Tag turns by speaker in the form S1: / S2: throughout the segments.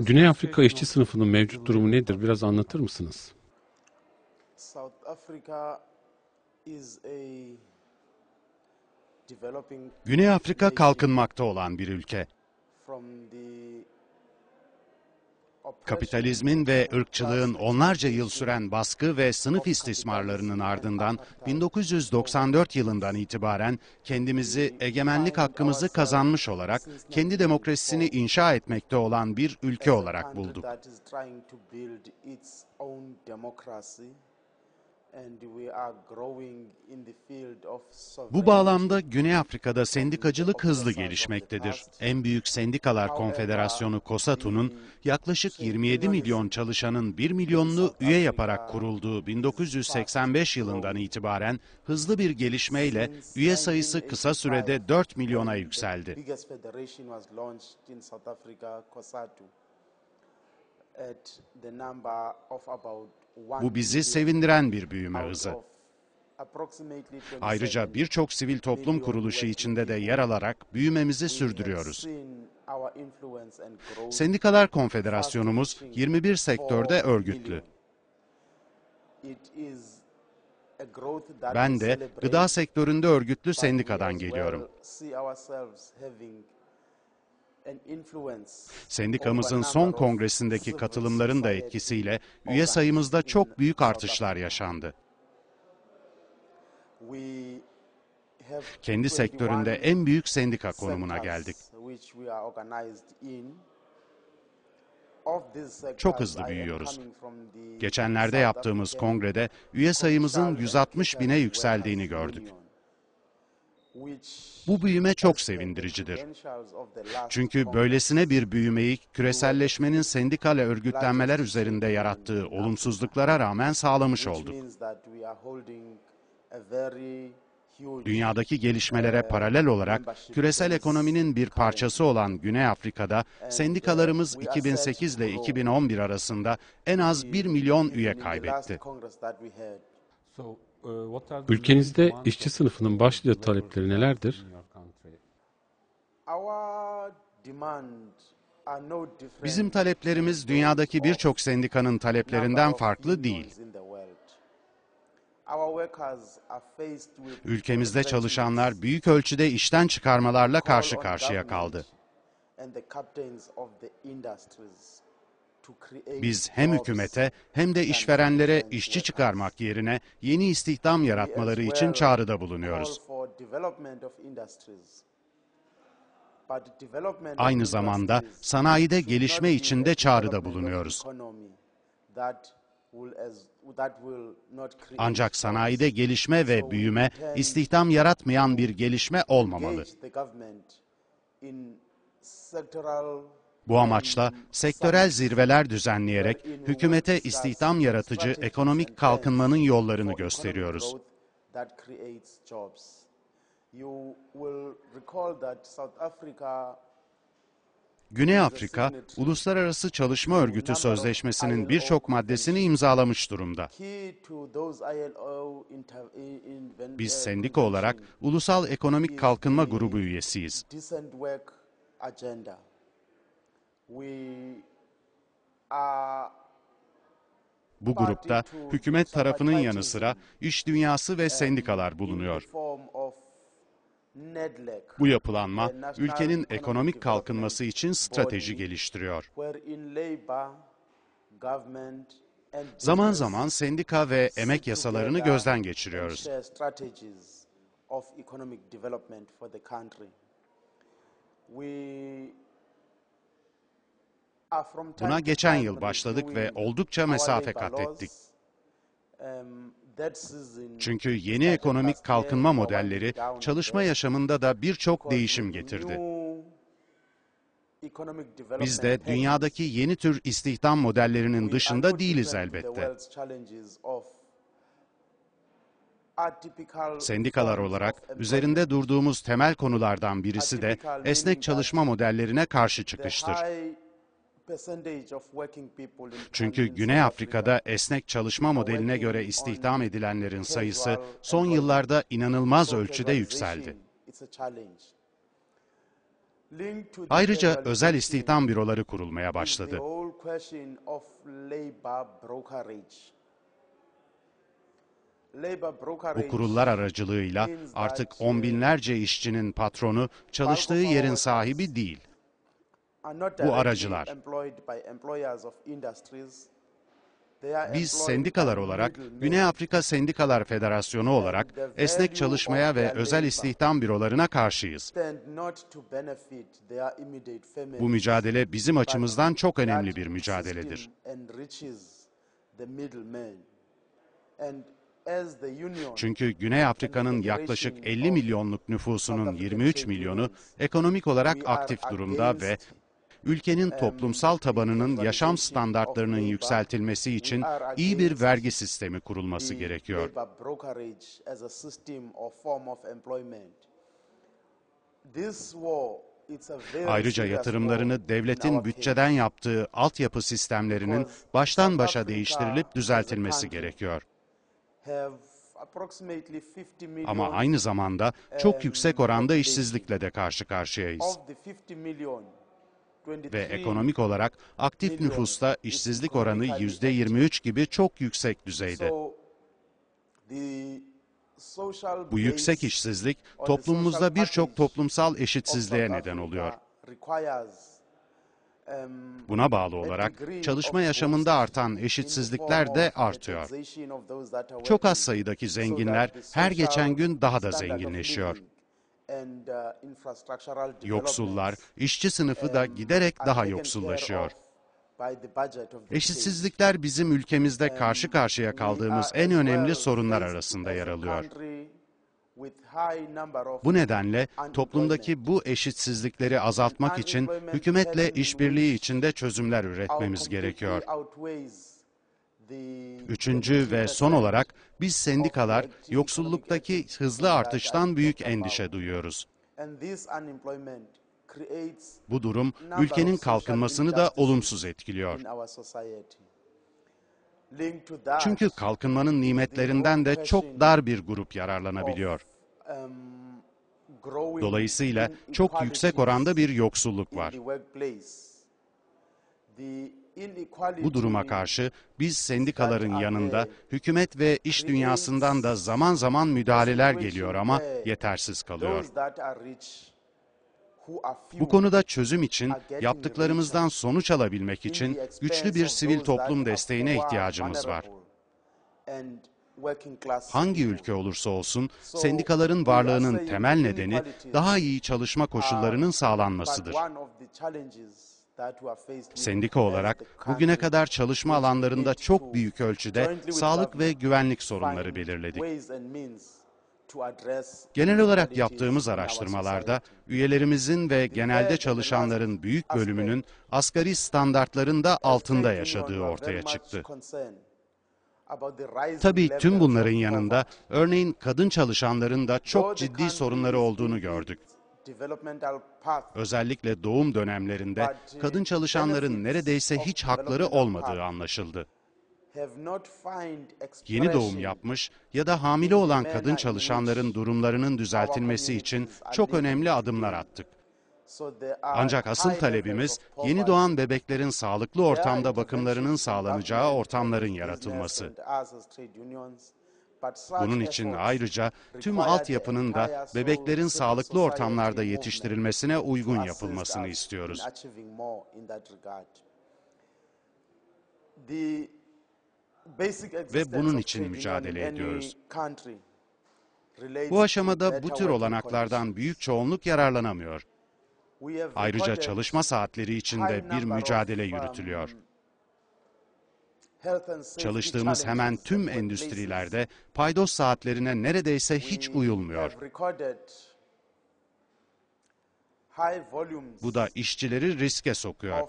S1: Güney Afrika işçi sınıfının mevcut durumu nedir? Biraz anlatır mısınız?
S2: Güney Afrika kalkınmakta olan bir ülke. Kapitalizmin ve ırkçılığın onlarca yıl süren baskı ve sınıf istismarlarının ardından 1994 yılından itibaren kendimizi, egemenlik hakkımızı kazanmış olarak kendi demokrasisini inşa etmekte olan bir ülke olarak bulduk. Bu bağlamda Güney Afrika'da sendikacılık hızlı gelişmektedir. En büyük sendikalar konfederasyonu COSATU'nun yaklaşık 27 milyon çalışanın 1 milyonunu üye yaparak kurulduğu 1985 yılından itibaren hızlı bir gelişmeyle üye sayısı kısa sürede 4 milyona yükseldi. Bu bizi sevindiren bir büyüme hızı.
S3: of approximately 27
S2: Ayrıca birçok sivil toplum kuruluşu içinde de yer alarak büyümemizi sürdürüyoruz. Sendikalar Konfederasyonumuz 21 sektörde örgütlü. Ben de gıda sektöründe örgütlü sendikadan geliyorum. Sendikamızın son kongresindeki katılımların da etkisiyle üye sayımızda çok büyük artışlar yaşandı. Kendi
S3: 21
S2: sektöründe en büyük sendika konumuna geldik. Çok hızlı büyüyoruz. Geçenlerde yaptığımız kongrede üye sayımızın
S3: Social
S2: 160
S3: and
S2: bine yükseldiğini gördük. Bu büyüme çok sevindiricidir. Çünkü böylesine bir büyümeyi küreselleşmenin sendikal örgütlenmeler üzerinde yarattığı olumsuzluklara rağmen sağlamış olduk. Dünyadaki gelişmelere paralel olarak küresel ekonominin bir parçası olan Güney Afrika'da sendikalarımız 2008 ile 2011 arasında en az 1 milyon üye kaybetti.
S1: Ülkenizde işçi sınıfının başlıca talepleri nelerdir?
S2: Bizim taleplerimiz dünyadaki birçok sendikanın taleplerinden farklı değil. Ülkemizde çalışanlar büyük ölçüde işten çıkarmalarla karşı karşıya kaldı. Biz hem hükümete hem de işverenlere işçi çıkarmak yerine yeni istihdam yaratmaları için çağrıda bulunuyoruz. Aynı zamanda sanayide gelişme için de çağrıda bulunuyoruz. Ancak sanayide gelişme ve büyüme istihdam yaratmayan bir gelişme olmamalı. Bu amaçla sektörel zirveler düzenleyerek hükümete istihdam yaratıcı ekonomik kalkınmanın yollarını gösteriyoruz. Güney Afrika, Uluslararası Çalışma Örgütü Sözleşmesi'nin birçok maddesini imzalamış durumda. Biz sendika olarak Ulusal Ekonomik Kalkınma Grubu üyesiyiz. Bu grupta hükumet tarafının yanı sıra iş dünyası ve sendikalar bulunuyor. Bu yapılanma ülkenin ekonomik kalkınması için strateji geliştiriyor. Zaman zaman sendika ve emek yasalarını gözden geçiriyoruz.
S3: share
S2: Buna geçen yıl başladık ve oldukça mesafe kat ettik. Çünkü yeni ekonomik kalkınma modelleri çalışma yaşamında da birçok değişim getirdi. Biz de dünyadaki yeni tür istihdam modellerinin dışında değiliz elbette. Sendikalar olarak üzerinde durduğumuz temel konulardan birisi de esnek çalışma modellerine karşı çıkıştır. Çünkü Güney Afrika'da esnek çalışma modeline göre istihdam edilenlerin sayısı son yıllarda inanılmaz ölçüde yükseldi. Ayrıca özel istihdam büroları kurulmaya başladı. Bu kurullar aracılığıyla artık on binlerce işçinin patronu çalıştığı yerin sahibi değil. Bu aracılar. Biz sendikalar olarak. Güney Afrika Sendikalar Federasyonu olarak esnek çalışmaya ve özel istihdam bürolarına karşıyız. Bu mücadele bizim açımızdan çok önemli bir mücadeledir. Çünkü Güney Afrika'nın yaklaşık 50 milyonluk nüfusunun 23 milyonu ekonomik olarak aktif durumda ve ülkenin toplumsal tabanının yaşam standartlarının yükseltilmesi için iyi bir vergi sistemi kurulması gerekiyor. Ayrıca yatırımlarını
S3: in
S2: devletin bütçeden yaptığı altyapı sistemlerinin baştan başa değiştirilip düzeltilmesi gerekiyor.
S3: have approximately 50 million
S2: Ama aynı zamanda çok yüksek oranda işsizlikle de karşı karşıyayız.
S3: of the 50 million,
S2: Ve
S3: 23
S2: ekonomik olarak aktif nüfusta işsizlik oranı %23 gibi çok yüksek düzeyde. Bu yüksek işsizlik toplumumuzda birçok toplumsal eşitsizliğe neden oluyor.
S3: um,
S2: Buna bağlı olarak çalışma yaşamında artan eşitsizlikler de artıyor. Çok az sayıdaki zenginler her geçen gün daha da zenginleşiyor. Yoksullar, işçi sınıfı da giderek daha yoksullaşıyor. Eşitsizlikler bizim ülkemizde karşı karşıya kaldığımız en önemli sorunlar arasında yer alıyor. Bu nedenle toplumdaki bu eşitsizlikleri azaltmak için hükümetle işbirliği içinde çözümler üretmemiz gerekiyor. Üçüncü ve son olarak biz sendikalar yoksulluktaki hızlı artıştan büyük endişe duyuyoruz. Bu durum ülkenin kalkınmasını da olumsuz etkiliyor. Çünkü kalkınmanın nimetlerinden de çok dar bir grup yararlanabiliyor. Dolayısıyla çok yüksek oranda bir yoksulluk var. Bu duruma karşı biz sendikaların yanında hükümet ve iş dünyasından da zaman zaman müdahaleler geliyor ama yetersiz kalıyor. Bu konuda çözüm için yaptıklarımızdan sonuç alabilmek için güçlü bir sivil toplum desteğine ihtiyacımız var. Hangi ülke olursa olsun sendikaların varlığının temel nedeni daha iyi çalışma koşullarının sağlanmasıdır. Sendika olarak bugüne kadar çalışma alanlarında çok büyük ölçüde sağlık ve güvenlik sorunları belirledik. Genel olarak yaptığımız araştırmalarda üyelerimizin ve genelde çalışanların büyük bölümünün asgari standartların da altında yaşadığı ortaya çıktı. Tabii tüm bunların yanında örneğin kadın çalışanların da çok ciddi sorunları olduğunu gördük. Özellikle doğum dönemlerinde kadın çalışanların neredeyse hiç hakları olmadığı anlaşıldı. Yeni doğum yapmış ya da hamile olan kadın çalışanların durumlarının düzeltilmesi için çok önemli adımlar attık. Ancak asıl talebimiz yeni doğan bebeklerin sağlıklı ortamda bakımlarının sağlanacağı ortamların yaratılması. Bunun için ayrıca tüm altyapının da bebeklerin sağlıklı ortamlarda yetiştirilmesine uygun yapılmasını istiyoruz. Ve bunun için mücadele ediyoruz. Bu aşamada bu tür olanaklardan büyük çoğunluk yararlanamıyor. Ayrıca çalışma saatleri içinde bir mücadele yürütülüyor. Çalıştığımız hemen tüm endüstrilerde paydos saatlerine neredeyse hiç uyulmuyor. Bu da işçileri riske sokuyor.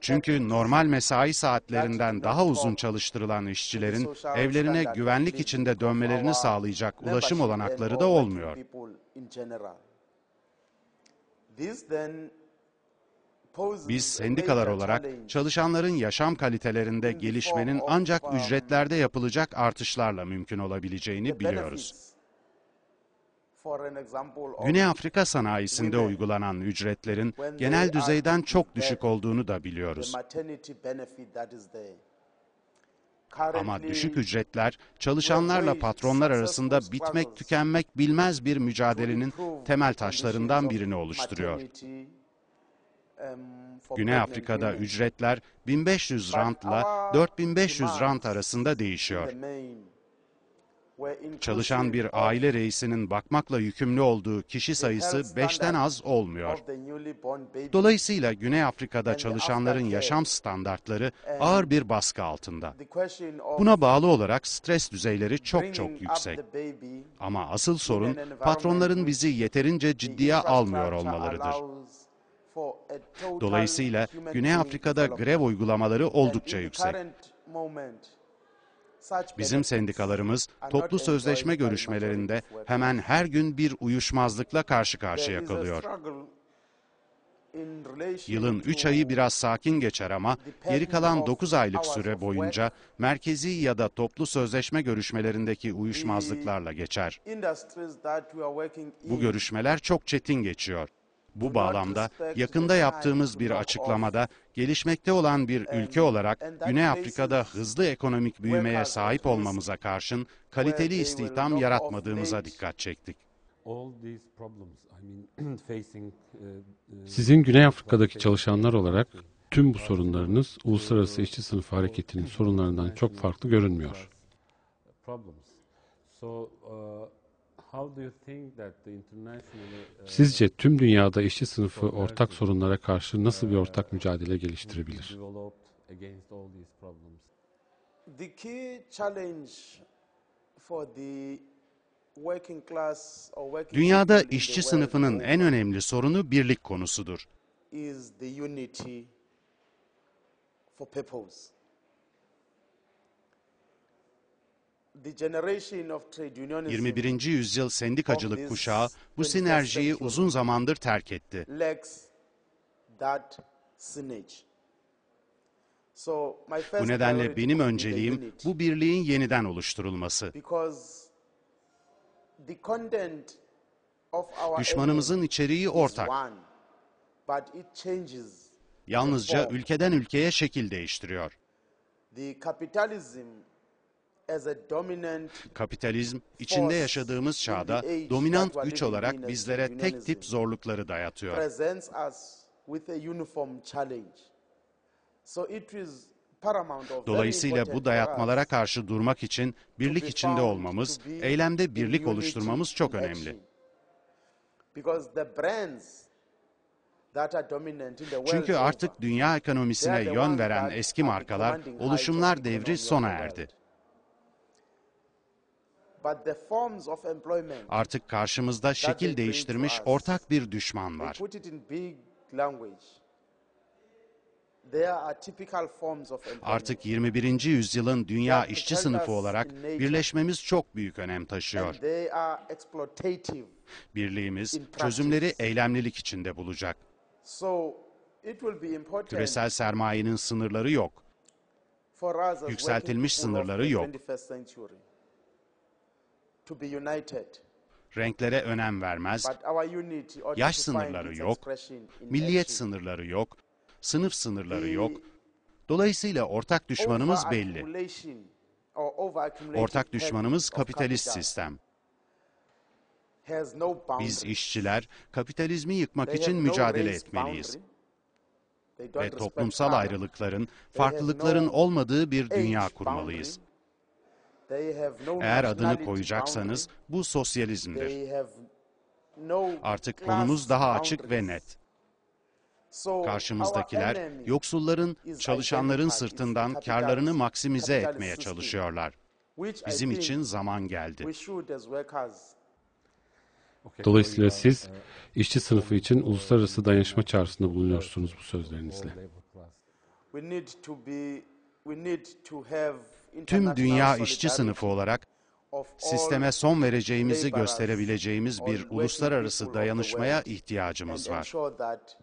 S2: Çünkü normal mesai saatlerinden daha uzun çalıştırılan işçilerin evlerine güvenlik içinde dönmelerini sağlayacak ulaşım olanakları da olmuyor. Biz sendikalar olarak çalışanların yaşam kalitelerinde gelişmenin ancak ücretlerde yapılacak artışlarla mümkün olabileceğini biliyoruz. Güney Afrika sanayisinde uygulanan ücretlerin genel düzeyden çok düşük olduğunu da biliyoruz. Ama düşük ücretler çalışanlarla patronlar arasında bitmek tükenmek bilmez bir mücadelenin temel taşlarından birini oluşturuyor. Güney Afrika'da ücretler 1500 rantla 4500 rant arasında değişiyor. Çalışan bir aile reisinin bakmakla yükümlü olduğu kişi sayısı 5'ten az olmuyor. Dolayısıyla Güney Afrika'da çalışanların yaşam standartları ağır bir baskı altında. Buna bağlı olarak stres düzeyleri çok çok yüksek. Ama asıl sorun patronların bizi yeterince ciddiye almıyor olmalarıdır. Dolayısıyla Güney Afrika'da grev uygulamaları oldukça yüksek. Bizim sendikalarımız toplu sözleşme görüşmelerinde hemen her gün bir uyuşmazlıkla karşı karşıya kalıyor. Yılın 3 ayı biraz sakin geçer ama geri kalan 9 aylık süre boyunca merkezi ya da toplu sözleşme görüşmelerindeki uyuşmazlıklarla geçer. Bu görüşmeler çok çetin geçiyor. Bu bağlamda yakında yaptığımız bir açıklamada gelişmekte olan bir ülke olarak Güney Afrika'da hızlı ekonomik büyümeye sahip olmamıza karşın kaliteli istihdam yaratmadığımıza dikkat çektik.
S1: Uh, uh, Sizin Güney Afrika'daki çalışanlar olarak tüm bu sorunlarınız uluslararası işçi sınıfı hareketinin sorunlarından çok farklı görünmüyor.
S4: Uh, uh,
S1: Sizce tüm dünyada işçi sınıfı ortak sorunlara karşı nasıl bir ortak mücadele geliştirebilir?
S3: The key challenge for the
S2: Dünyada işçi sınıfının en önemli sorunu birlik konusudur. 21. yüzyıl sendikacılık kuşağı bu sinerjiyi uzun zamandır terk etti.
S3: lacks that synergy. So my first
S2: Bu nedenle
S3: priority
S2: benim önceliğim bu birliğin yeniden oluşturulması.
S3: because the content of our
S2: Düşmanımızın içeriği ortak.
S3: one, but it changes
S2: Yalnızca ülkeden ülkeye şekil değiştiriyor. Kapitalizm içinde yaşadığımız çağda dominant güç olarak bizlere tek tip zorlukları dayatıyor. Dolayısıyla bu dayatmalara karşı durmak için birlik içinde olmamız, eylemde birlik oluşturmamız çok önemli.
S3: action. Because the brands that are dominant in the world
S2: Çünkü artık dünya ekonomisine yön veren eski markalar oluşumlar devri sona erdi. Artık karşımızda şekil değiştirmiş ortak bir düşman var. Artık 21. yüzyılın dünya işçi sınıfı olarak birleşmemiz çok büyük önem taşıyor. Birliğimiz çözümleri eylemlilik içinde bulacak. Küresel sermayenin sınırları yok. yükseltilmiş sınırları yok.
S3: 21st century to be united.
S2: Renklere önem vermez, Yaş sınırları yok, milliyet sınırları yok, sınıf sınırları yok. Dolayısıyla ortak düşmanımız belli. Ortak düşmanımız kapitalist sistem. Biz işçiler kapitalizmi yıkmak için mücadele etmeliyiz. Ve toplumsal ayrılıkların, farklılıkların olmadığı bir dünya kurmalıyız. Eğer adını koyacaksanız bu sosyalizmdir. Artık konumuz daha açık ve net. Karşımızdakiler yoksulların, çalışanların sırtından karlarını maksimize etmeye çalışıyorlar. Bizim için zaman geldi.
S1: Dolayısıyla siz
S4: uh,
S1: işçi sınıfı için uluslararası dayanışma çağrısında bulunuyorsunuz bu sözlerinizle.
S2: Tüm dünya işçi sınıfı olarak sisteme son vereceğimizi gösterebileceğimiz bir uluslararası dayanışmaya ihtiyacımız var.
S3: ensure that